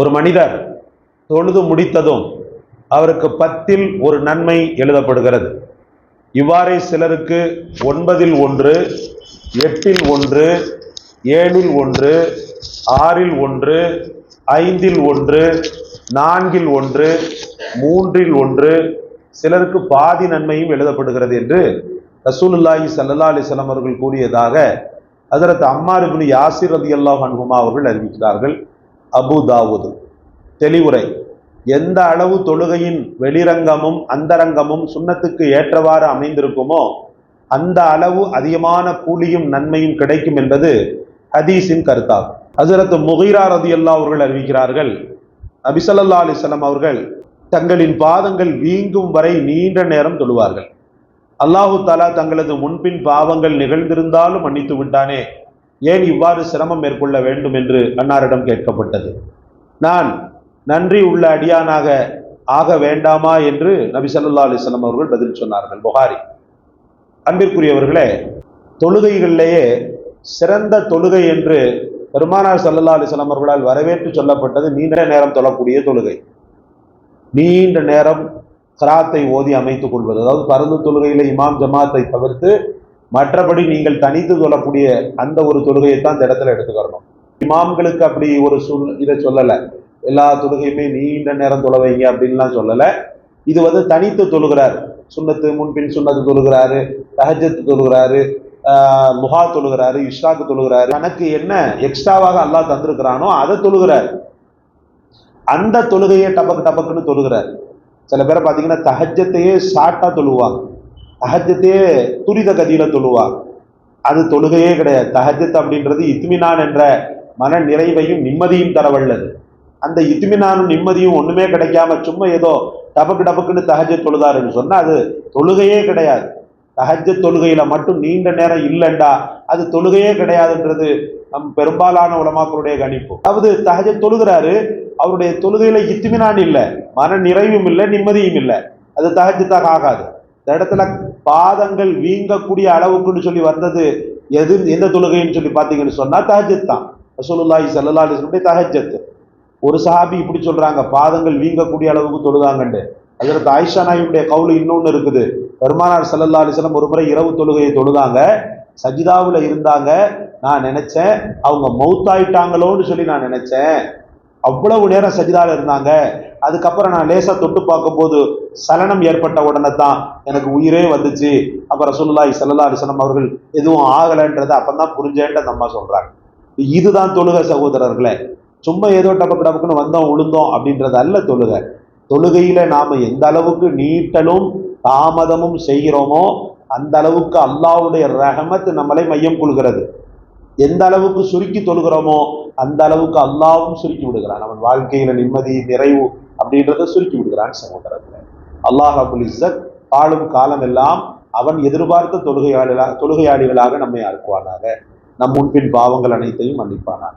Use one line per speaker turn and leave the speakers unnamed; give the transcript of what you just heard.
ஒரு மனிதர் தொழுது முடித்ததும் அவருக்கு பத்தில் ஒரு நன்மை எழுதப்படுகிறது. இவ்வாறே சிலருக்கு ஒன்பதில் ஒன்று எட்டில் ஒன்று ஏழில் ஒன்று ஆறில் ஒன்று ஐந்தில் ஒன்று நான்கில் ஒன்று மூன்றில் ஒன்று சிலருக்கு பாதி நன்மையும் எழுதப்படுகிறது என்று ரசூலுல்லாஹி சல்லா அலைஹி அவர்கள் கூறியதாக அதற்கு அம்மார் யாசிர் ரதி அல்லாஹ் அன்புமா அவர்கள் அறிவிக்கிறார்கள். அபு தாவூது. தெளிவுரை. எந்த அளவு தொழுகையின் வெளிரங்கமும் அந்தரங்கமும் சுண்ணத்துக்கு ஏற்றவாறு அமைந்திருக்குமோ அந்த அளவு அதிகமான கூலியும் நன்மையும் கிடைக்கும் என்பது ஹதீஸின் கருத்தாகும். ஹசரத் முகிரா ரதியல்லா அவர்கள் அறிவிக்கிறார்கள் நபிசல்லா அலிசல்லாம் அவர்கள் தங்களின் பாதங்கள் வீங்கும் வரை நீண்ட நேரம் தொழுவார்கள். அல்லாஹு தாலா தங்களது முன்பின் பாவங்கள் நிகழ்ந்திருந்தாலும் மன்னித்து விட்டானே. ஏன் இவ்வாறு சிரமம் மேற்கொள்ள வேண்டும் என்று அன்னாரிடம் கேட்கப்பட்டது. நான் நன்றி உள்ள அடியானாக ஆக வேண்டாமா என்று நபி ஸல்லல்லாஹு அலைஹி அவர்கள் பதில் சொன்னார்கள். புகாரி. அன்பிற்குரியவர்களே தொழுகைகளிலேயே சிறந்த தொழுகை என்று பெருமானார் சல்லல்லா அலிஸ்லாம் அவர்களால் வரவேற்று சொல்லப்பட்டது நீண்ட நேரம் தொழக்கூடிய தொழுகை. நீண்ட நேரம் கராத்தை ஓதி அமைத்துக் கொள்வது. அதாவது பரந்து தொழுகையில் இமாம் ஜமாத்தை தவிர்த்து மற்றபடி நீங்கள் தனித்து தொழக்கூடிய அந்த ஒரு தொழுகையை தான் இந்த இடத்துல எடுத்துக்கிறணும். இமாம்களுக்கு அப்படி ஒரு சொல் இதை சொல்லலை. எல்லா தொழுகையுமே நீண்ட நேரம் தொழ வைங்க அப்படின்லாம் சொல்லலை. இது வந்து தனித்து தொழுகிறார். சுண்ணத்து முன்பின் சுண்ணத்து தொழுகிறாரு தஹஜத்து தொழுகிறாரு முகா தொழுகிறாரு இஷ்ராக்கு தொழுகிறாரு. தனக்கு என்ன எக்ஸ்ட்ராவாக அல்லாஹ் தந்திருக்கிறானோ அதை தொழுகிறார். அந்த தொழுகையை டபக்கு டபக்குன்னு தொழுகிறார். சில பேரை பார்த்தீங்கன்னா தஹஜத்தையே ஷார்ட்டாக தொழுவாங்க. தஹஜத்தே துரித கதியில தொழுவா. அது தொழுகையே கிடையாது. தஹஜத் அப்படின்றது இத்மினான் என்ற மன நிறைவையும் நிம்மதியும் தரவல்லது. அந்த இத்மினானும் நிம்மதியும் ஒண்ணுமே கிடைக்காம சும்மா ஏதோ டபக்கு டபக்குன்னு தகஜ தொழுதாருன்னு சொன்னா அது தொழுகையே கிடையாது. தஹஜத் தொழுகையில மட்டும் நீண்ட நேரம் இல்லைண்டா. அது தொழுகையே கிடையாதுன்றது நம் பெரும்பாலான உலமாக்களுடைய கணிப்பு. அதாவது தஹஜத் தொழுகிறாரு அவருடைய தொழுகையில இத்துமினான் இல்லை. மன நிறைவும் இல்லை நிம்மதியும் இல்லை. அது தகஜத்தாக ஆகாது. இந்த இடத்துல பாதங்கள் வீங்கக்கூடிய அளவுக்குன்னு சொல்லி வந்தது எது எந்த தொழுகைன்னு சொல்லி பார்த்தீங்கன்னு சொன்னால் தஹஜத் தான். ரசூலுல்லாஹி சல்லா அலைஹி தஹஜத் ஒரு சஹாபி இப்படி சொல்கிறாங்க பாதங்கள் வீங்கக்கூடிய அளவுக்கு தொழுதாங்கண்டு. அதற்கு ஆயிஷா நாயுடைய கவுல இன்னொன்று இருக்குது. பெருமானார் ஸல்லல்லாஹு அலிஸ்லம் ஒரு முறை இரவு தொழுகையை தொழுதாங்க. சஜிதாவில் இருந்தாங்க நான் நினச்சேன் அவங்க மௌத்தாயிட்டாங்களோன்னு சொல்லி நான் நினச்சேன். அவ்வளவு நேரம் சஜிதாவில் இருந்தாங்க. அதுக்கப்புறம் நான் லேசாக தொட்டு பார்க்கும்போது சலனம் ஏற்பட்ட உடனே தான் எனக்கு உயிரே வந்துச்சு. அப்புறம் ரசூலுல்லாஹி சல்லா அலைஹி அவர்கள் எதுவும் ஆகலைன்றதை அப்பதான் புரிஞ்சேன்ட்டு அந்த அம்மா இதுதான் தொழுகை சகோதரர்களே. சும்மா ஏதோ டபக்கு டபக்குன்னு வந்தோம் உளுந்தோம் அப்படின்றது அல்ல தொழுகை. தொழுகையில் நாம் எந்த அளவுக்கு நீட்டலும் தாமதமும் செய்கிறோமோ அந்த அளவுக்கு அல்லாஹ்வுடைய ரகமத்து நம்மளை மையம் கொள்கிறது. எந்த அளவுக்கு சுருக்கி தொழுகிறோமோ அந்த அளவுக்கு அல்லாவும் சுருக்கி விடுகிறான். அவன் வாழ்க்கையில நிம்மதி நிறைவு அப்படின்றத சுருக்கி விடுகிறான் சகோதரர்கள். அல்லாஹ் அபுல் இஸ்ஸத் ஆளும் காலம் எல்லாம் அவன் எதிர்பார்த்த தொழுகையாளிகளாக தொழுகையாளிகளாக நம்மை ஆக்குவானாக நம் முன்பின் பாவங்கள் அனைத்தையும் மன்னிப்பானாக.